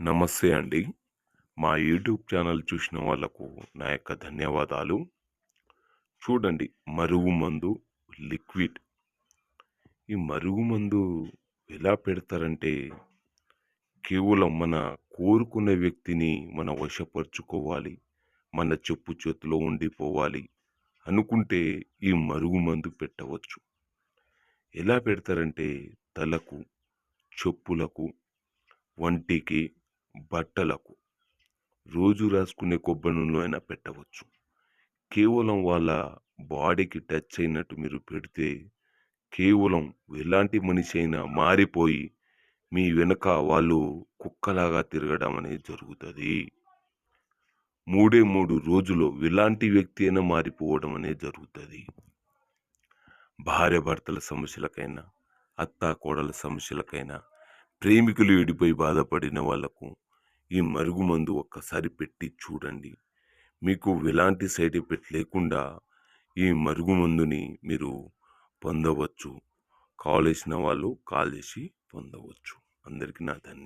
నమస్తే అండి. మా యూట్యూబ్ ఛానల్ చూసిన వాళ్ళకు నా యొక్క ధన్యవాదాలు. చూడండి మరుగు మందు లిక్విడ్. ఈ మరుగు మందు ఎలా పెడతారంటే కేవలం మన కోరుకునే వ్యక్తిని మన వశపరుచుకోవాలి మన చెప్పు చేతిలో ఉండిపోవాలి అనుకుంటే ఈ మరుగు మందు పెట్టవచ్చు. ఎలా పెడతారంటే తలకు చెప్పులకు వంటికి బట్టలకు. రోజు రాసుకునే కొబ్బరి నూనెలో అయినా పెట్టవచ్చు. కేవలం వాళ్ళ బాడీకి టచ్ అయినట్టు మీరు పెడితే కేవలం ఎలాంటి మనిషి అయినా మారిపోయి మీ వెనుక వాళ్ళు కుక్కలాగా తిరగడం అనేది జరుగుతుంది. మూడే మూడు రోజులు ఎలాంటి వ్యక్తి అయినా మారిపోవడం అనేది జరుగుతుంది. భార్య భర్తల సమస్యలకైనా అత్త కోడల సమస్యలకైనా ప్రేమికులు విడిపోయి బాధపడిన వాళ్ళకు ఈ మరుగుమందు ఒక్కసారి పెట్టి చూడండి. మీకు ఎలాంటి సైడ్ ఎఫెక్ట్ లేకుండా ఈ మరుగుమందుని మీరు పొందవచ్చు. కాల్ చేసిన వాళ్ళు కాల్ చేసి పొందవచ్చు. అందరికీ నా ధన్యవాదాలు